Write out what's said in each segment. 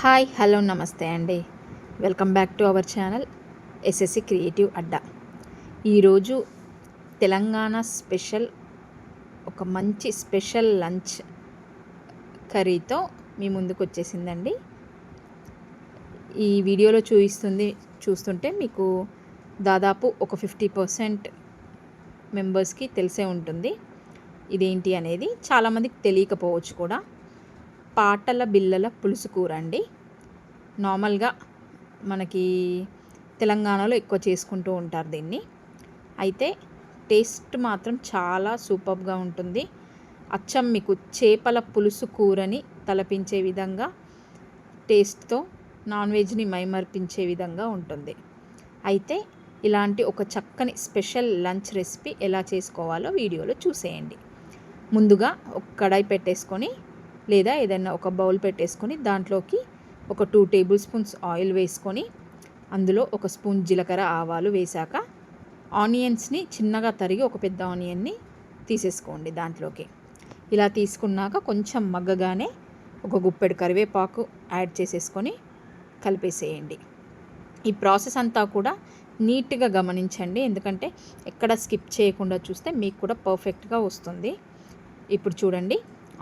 Hi hello నమస్తే అండి. Welcome back to our channel SSC creative అడ్డా. ఈరోజు తెలంగాణ స్పెషల్ ఒక మంచి స్పెషల్ లంచ్ కర్రీతో మీ ముందుకు వచ్చేసిందండి. ఈ వీడియోలో చూపిస్తుంది చూస్తుంటే మీకు దాదాపు ఒక ఫిఫ్టీ పర్సెంట్ మెంబర్స్కి తెలిసే ఉంటుంది. ఇదేంటి అనేది చాలామందికి తెలియకపోవచ్చు కూడా. పాటల బిల్లల పులుసు కూర అండి. నార్మల్గా మనకి తెలంగాణలో ఎక్కువ చేసుకుంటూ ఉంటారు దీన్ని. అయితే టేస్ట్ మాత్రం చాలా సూపర్గా ఉంటుంది. అచ్చం మీకు చేపల పులుసు కూరని తలపించే విధంగా టేస్ట్తో నాన్ వెజ్ని మైమర్పించే విధంగా ఉంటుంది. అయితే ఇలాంటి ఒక చక్కని స్పెషల్ లంచ్ రెసిపీ ఎలా చేసుకోవాలో వీడియోలో చూసేయండి. ముందుగా ఒక కడాయి పెట్టేసుకొని లేదా ఏదైనా ఒక బౌల్ పెట్టేసుకొని దాంట్లోకి ఒక టూ టేబుల్ స్పూన్స్ ఆయిల్ వేసుకొని అందులో ఒక స్పూన్ జీలకర్ర ఆవాలు వేశాక ఆనియన్స్ని చిన్నగా తరిగి ఒక పెద్ద ఆనియన్ని తీసేసుకోండి దాంట్లోకి. ఇలా తీసుకున్నాక కొంచెం మగ్గగానే ఒక గుప్పెడు కరివేపాకు యాడ్ చేసేసుకొని కలిపేసేయండి. ఈ ప్రాసెస్ అంతా కూడా నీట్గా గమనించండి ఎందుకంటే ఎక్కడ స్కిప్ చేయకుండా చూస్తే మీకు కూడా పర్ఫెక్ట్గా వస్తుంది. ఇప్పుడు చూడండి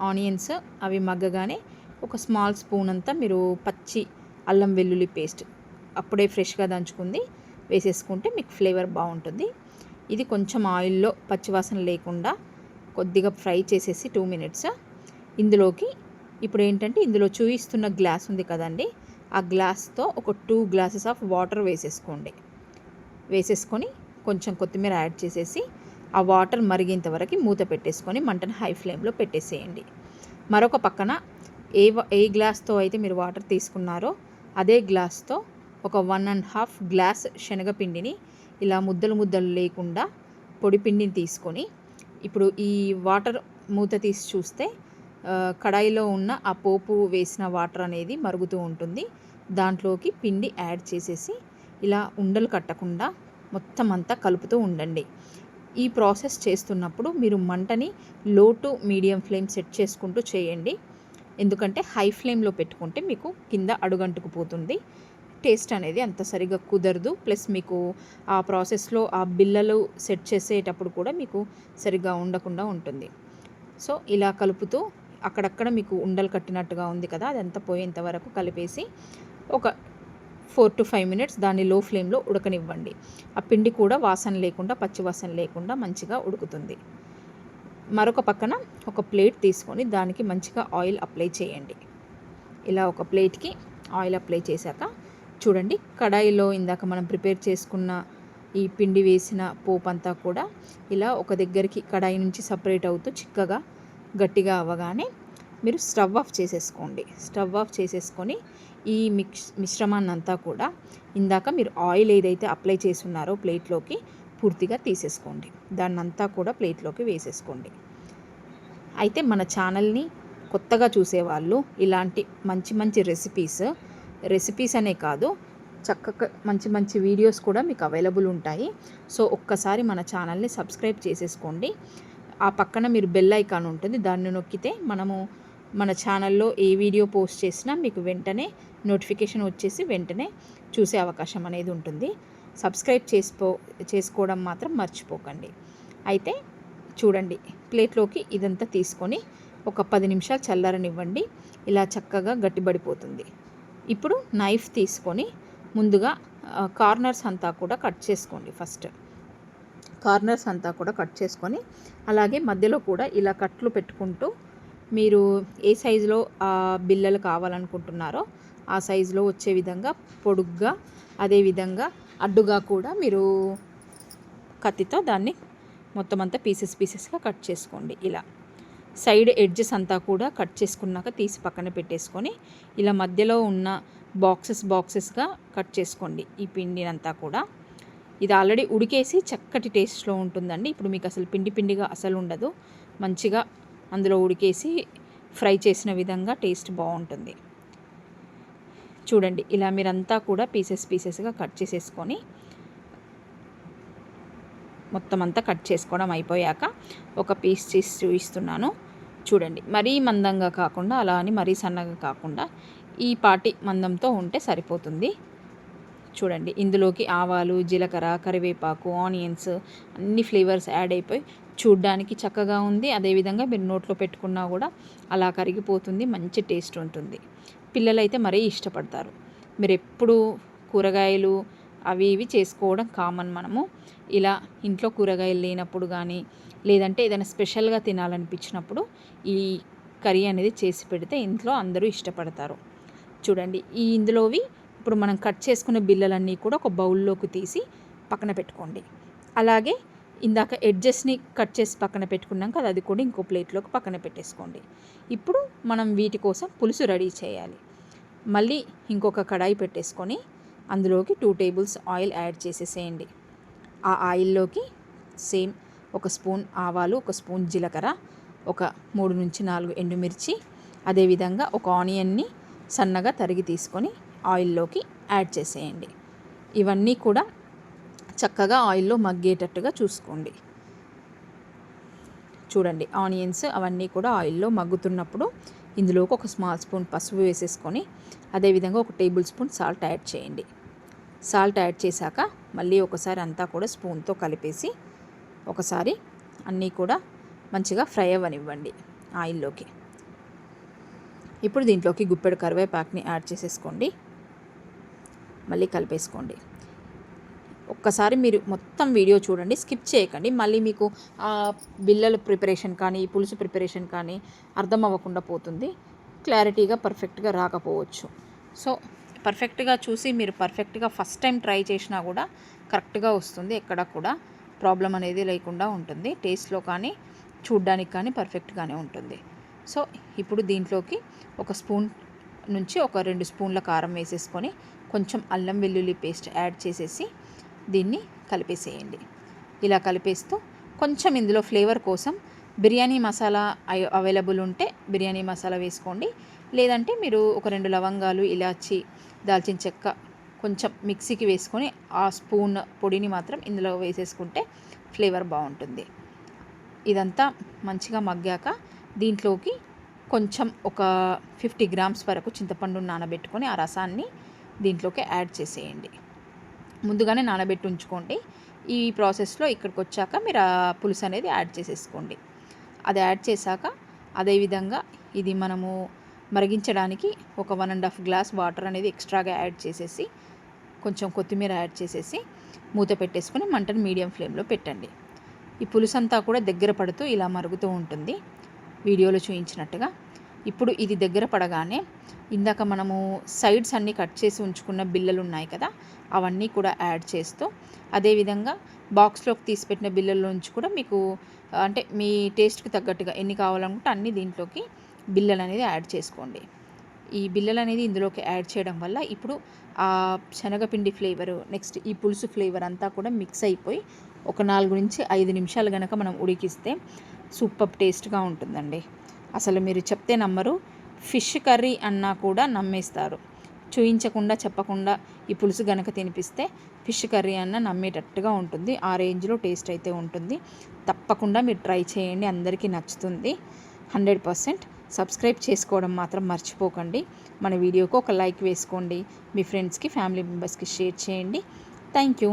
ఆనియన్స్ అవి మగ్గగానే ఒక స్మాల్ స్పూన్ అంతా మీరు పచ్చి అల్లం వెల్లుల్లి పేస్ట్ అప్పుడే ఫ్రెష్గా దంచుకుంది. వేసేసుకుంటే మీకు ఫ్లేవర్ బాగుంటుంది. ఇది కొంచెం ఆయిల్లో పచ్చివాసన లేకుండా కొద్దిగా ఫ్రై చేసేసి టూ మినిట్స్. ఇందులోకి ఇప్పుడు ఏంటంటే ఇందులో చూపిస్తున్న గ్లాస్ ఉంది కదండి. ఆ గ్లాస్తో ఒక టూ గ్లాసెస్ ఆఫ్ వాటర్ వేసేసుకోండి. వేసేసుకొని కొంచెం కొత్తిమీర యాడ్ చేసేసి ఆ వాటర్ మరిగేంత వరకు మూత పెట్టేసుకొని మంటను హై ఫ్లేమ్లో పెట్టేసేయండి. మరొక పక్కన ఏ ఏ గ్లాస్తో అయితే మీరు వాటర్ తీసుకున్నారో అదే గ్లాస్తో ఒక వన్ అండ్ హాఫ్ గ్లాస్ శనగపిండిని ఇలా ముద్దలు ముద్దలు లేకుండా పొడి పిండిని తీసుకొని ఇప్పుడు ఈ వాటర్ మూత తీసి చూస్తే కడాయిలో ఉన్న ఆ పోపు వేసిన వాటర్ అనేది మరుగుతూ ఉంటుంది. దాంట్లోకి పిండి యాడ్ చేసేసి ఇలా ఉండలు కట్టకుండా మొత్తం అంతా కలుపుతూ ఉండండి. ఈ ప్రాసెస్ చేస్తున్నప్పుడు మీరు మంటని లో టు మీడియం ఫ్లేమ్ సెట్ చేసుకుంటూ చేయండి. ఎందుకంటే హై ఫ్లేమ్లో పెట్టుకుంటే మీకు కింద అడుగంటుకుపోతుంది టేస్ట్ అనేది అంత సరిగా కుదరదు. ప్లస్ మీకు ఆ ప్రాసెస్లో ఆ బిల్లలు సెట్ చేసేటప్పుడు కూడా మీకు సరిగ్గా ఉండకుండా ఉంటుంది. సో ఇలా కలుపుతూ అక్కడక్కడ మీకు ఉండలు కట్టినట్టుగా ఉంది కదా అదంతా పోయేంత వరకు కలిపేసి ఒక ఫోర్ టు ఫైవ్ మినిట్స్ దాన్ని లో ఫ్లేమ్లో ఉడకనివ్వండి. ఆ పిండి కూడా వాసన లేకుండా పచ్చి వాసన లేకుండా మంచిగా ఉడుకుతుంది. మరొక పక్కన ఒక ప్లేట్ తీసుకొని దానికి మంచిగా ఆయిల్ అప్లై చేయండి. ఇలా ఒక ప్లేట్కి ఆయిల్ అప్లై చేశాక చూడండి కడాయిలో ఇందాక మనం ప్రిపేర్ చేసుకున్న ఈ పిండి వేసిన పోపు అంతా కూడా ఇలా ఒక దగ్గరికి కడాయి నుంచి సపరేట్ అవుతూ చిక్కగా గట్టిగా అవ్వగానే మీరు స్టవ్ ఆఫ్ చేసేసుకోండి. స్టవ్ ఆఫ్ చేసేసుకొని ఈ మిక్స్ మిశ్రమాన్ని అంతా కూడా ఇందాక మీరు ఆయిల్ ఏదైతే అప్లై చేస్తున్నారో ప్లేట్లోకి పూర్తిగా తీసేసుకోండి. దాన్నంతా కూడా ప్లేట్లోకి వేసేసుకోండి. అయితే మన ఛానల్ని కొత్తగా చూసేవాళ్ళు ఇలాంటి మంచి మంచి రెసిపీస్ రెసిపీస్ అనే కాదు చక్కగా మంచి మంచి వీడియోస్ కూడా మీకు అవైలబుల్ ఉంటాయి. సో ఒక్కసారి మన ఛానల్ని సబ్స్క్రైబ్ చేసేసుకోండి. ఆ పక్కన మీరు బెల్ ఐకాన్ ఉంటుంది దాన్ని నొక్కితే మనము మన ఛానల్లో ఏ వీడియో పోస్ట్ చేసినా మీకు వెంటనే నోటిఫికేషన్ వచ్చేసి వెంటనే చూసే అవకాశం అనేది ఉంటుంది. సబ్స్క్రైబ్ చేసుకో చేసుకోవడం మాత్రం మర్చిపోకండి. అయితే చూడండి ప్లేట్లోకి ఇదంతా తీసుకొని ఒక పది నిమిషాలు చల్లారనివ్వండి. ఇలా చక్కగా గట్టిబడిపోతుంది. ఇప్పుడు నైఫ్ తీసుకొని ముందుగా కార్నర్స్ అంతా కూడా కట్ చేసుకోండి ఫస్ట్. కార్నర్స్ అంతా కూడా కట్ చేసుకొని అలాగే మధ్యలో కూడా ఇలా కట్లు పెట్టుకుంటూ మీరు ఏ సైజులో బిల్లలు కావాలనుకుంటున్నారో ఆ సైజులో వచ్చే విధంగా పొడుగ్గా అదేవిధంగా అడ్డుగా కూడా మీరు కత్తితో దాన్ని మొత్తం అంతా పీసెస్ పీసెస్గా కట్ చేసుకోండి. ఇలా సైడ్ ఎడ్జెస్ అంతా కూడా కట్ చేసుకున్నాక తీసి పక్కన పెట్టేసుకొని ఇలా మధ్యలో ఉన్న బాక్సెస్ బాక్సెస్గా కట్ చేసుకోండి ఈ పిండినంతా కూడా. ఇది ఆల్రెడీ ఉడికేసి చక్కటి టేస్ట్లో ఉంటుందండి. ఇప్పుడు మీకు అసలు పిండి పిండిగా అసలు ఉండదు. మంచిగా అందులో ఉడికేసి ఫ్రై చేసిన విధంగా టేస్ట్ బాగుంటుంది. చూడండి ఇలా మీరంతా కూడా పీసెస్ పీసెస్గా కట్ చేసేసుకొని మొత్తం అంతా కట్ చేసుకోవడం అయిపోయాక ఒక పీస్ చేసి చూపిస్తున్నాను. చూడండి మరీ మందంగా కాకుండా అలా అని మరీ సన్నగా కాకుండా ఈ పాటి మందంతో ఉంటే సరిపోతుంది. చూడండి ఇందులోకి ఆవాలు జీలకర్ర కరివేపాకు ఆనియన్స్ అన్ని ఫ్లేవర్స్ యాడ్ అయిపోయి చూడ్డానికి చక్కగా ఉంది. అదేవిధంగా మీరు నోట్లో పెట్టుకున్నా కూడా అలా కరిగిపోతుంది. మంచి టేస్ట్ ఉంటుంది. పిల్లలైతే మరీ ఇష్టపడతారు. మీరు ఎప్పుడు కూరగాయలు అవి ఇవి చేసుకోవడం కామన్ మనము. ఇలా ఇంట్లో కూరగాయలు లేనప్పుడు కానీ లేదంటే ఏదైనా స్పెషల్గా తినాలనిపించినప్పుడు ఈ కర్రీ అనేది చేసి పెడితే ఇంట్లో అందరూ ఇష్టపడతారు. చూడండి ఈ ఇందులోవి ఇప్పుడు మనం కట్ చేసుకున్న బిల్లలన్నీ కూడా ఒక బౌల్లోకి తీసి పక్కన పెట్టుకోండి. అలాగే ఇందాక ఎడ్జెస్ని కట్ చేసి పక్కన పెట్టుకున్నాం కదా అది కూడా ఇంకో ప్లేట్లోకి పక్కన పెట్టేసుకోండి. ఇప్పుడు మనం వీటి కోసం పులుసు రెడీ చేయాలి. మళ్ళీ ఇంకొక కడాయి పెట్టేసుకొని అందులోకి టూ టేబుల్స్ ఆయిల్ యాడ్ చేసేసేయండి. ఆ ఆయిల్లోకి సేమ్ ఒక స్పూన్ ఆవాలు ఒక స్పూన్ జీలకర్ర ఒక మూడు నుంచి నాలుగు ఎండుమిర్చి అదేవిధంగా ఒక ఆనియన్ని సన్నగా తరిగి తీసుకొని ఆయిల్లోకి యాడ్ చేసేయండి. ఇవన్నీ కూడా చక్కగా ఆయిల్లో మగ్గేటట్టుగా చూసుకోండి. చూడండి ఆనియన్స్ అవన్నీ కూడా ఆయిల్లో మగ్గుతున్నప్పుడు ఇందులోకి ఒక స్మాల్ స్పూన్ పసుపు వేసేసుకొని అదేవిధంగా ఒక టేబుల్ స్పూన్ సాల్ట్ యాడ్ చేయండి. సాల్ట్ యాడ్ చేశాక మళ్ళీ ఒకసారి అంతా కూడా స్పూన్తో కలిపేసి ఒకసారి అన్నీ కూడా మంచిగా ఫ్రై అవ్వనివ్వండి ఆయిల్లోకి. ఇప్పుడు దీంట్లోకి గుప్పెడు కరివేపాకుని యాడ్ చేసేసుకోండి. మళ్ళీ కలిపేసుకోండి. ఒక్కసారి మీరు మొత్తం వీడియో చూడండి స్కిప్ చేయకండి. మళ్ళీ మీకు బిల్లల ప్రిపరేషన్ కానీ పులుసు ప్రిపరేషన్ కానీ అర్థం అవ్వకుండా పోతుంది. క్లారిటీగా పర్ఫెక్ట్గా రాకపోవచ్చు. సో పర్ఫెక్ట్గా చూసి మీరు పర్ఫెక్ట్గా ఫస్ట్ టైం ట్రై చేసినా కూడా కరెక్ట్గా వస్తుంది. ఎక్కడ కూడా ప్రాబ్లం అనేది లేకుండా ఉంటుంది. టేస్ట్లో కానీ చూడ్డానికి కానీ పర్ఫెక్ట్గానే ఉంటుంది. సో ఇప్పుడు దీంట్లోకి ఒక స్పూన్ నుంచి ఒక రెండు స్పూన్ల కారం వేసేసుకొని కొంచెం అల్లం వెల్లుల్లి పేస్ట్ యాడ్ చేసేసి దీన్ని కలిపేసేయండి. ఇలా కలిపేస్తూ కొంచెం ఇందులో ఫ్లేవర్ కోసం బిర్యానీ మసాలా అవైలబుల్ ఉంటే బిర్యానీ మసాలా వేసుకోండి. లేదంటే మీరు ఒక రెండు లవంగాలు ఇలాచి దాల్చిన చెక్క కొంచెం మిక్సీకి వేసుకొని ఆ స్పూన్ పొడిని మాత్రం ఇందులో వేసేసుకుంటే ఫ్లేవర్ బాగుంటుంది. ఇదంతా మంచిగా మగ్గాక దీంట్లోకి కొంచెం ఒక ఫిఫ్టీ గ్రామ్స్ వరకు చింతపండు నానబెట్టుకొని ఆ రసాన్ని దీంట్లోకి యాడ్ చేసేయండి. ముందుగానే నానబెట్టి ఉంచుకోండి. ఈ ప్రాసెస్లో ఇక్కడికి వచ్చాక మీరు ఆ పులుసు అనేది యాడ్ చేసేసుకోండి. అది యాడ్ చేశాక అదేవిధంగా ఇది మనము మరిగించడానికి ఒక one and half glass water అనేది ఎక్స్ట్రాగా యాడ్ చేసేసి కొంచెం కొత్తిమీర యాడ్ చేసేసి మూత పెట్టేసుకొని మంటను మీడియం ఫ్లేమ్లో పెట్టండి. ఈ పులుసు అంతా కూడా దగ్గర పడుతూ ఇలా మరుగుతూ ఉంటుంది. వీడియోలో చూపించినట్టుగా ఇప్పుడు ఇది దగ్గర పడగానే ఇందాక మనము సైడ్స్ అన్నీ కట్ చేసి ఉంచుకున్న బిల్లలు ఉన్నాయి కదా అవన్నీ కూడా యాడ్ చేస్తూ అదేవిధంగా బాక్స్లోకి తీసిపెట్టిన బిల్లల్లోంచి కూడా మీకు అంటే మీ టేస్ట్కి తగ్గట్టుగా ఎన్ని కావాలనుకుంటే అన్ని దీంట్లోకి బిల్లలు అనేది యాడ్ చేసుకోండి. ఈ బిల్లలు అనేది ఇందులోకి యాడ్ చేయడం వల్ల ఇప్పుడు ఆ శనగపిండి ఫ్లేవర్ నెక్స్ట్ ఈ పులుసు ఫ్లేవర్ అంతా కూడా మిక్స్ అయిపోయి ఒక నాలుగు నుంచి ఐదు నిమిషాలు కనుక మనం ఉడికిస్తే సూపర్ టేస్ట్గా ఉంటుందండి. అసలు మీరు చెప్తే నమ్మరు. ఫిష్ కర్రీ అన్నా కూడా నమ్మేస్తారు. చూయించకుండా చెప్పకుండా ఈ పులుసు గనక తినిపిస్తే ఫిష్ కర్రీ అన్న నమ్మేటట్టుగా ఉంటుంది. ఆ రేంజ్లో టేస్ట్ అయితే ఉంటుంది. తప్పకుండా మీరు ట్రై చేయండి. అందరికీ నచ్చుతుంది. హండ్రెడ్ పర్సెంట్ సబ్స్క్రైబ్ చేసుకోవడం మాత్రం మర్చిపోకండి. మన వీడియోకు ఒక లైక్ వేసుకోండి. మీ ఫ్రెండ్స్కి ఫ్యామిలీ మెంబర్స్కి షేర్ చేయండి. Thank you.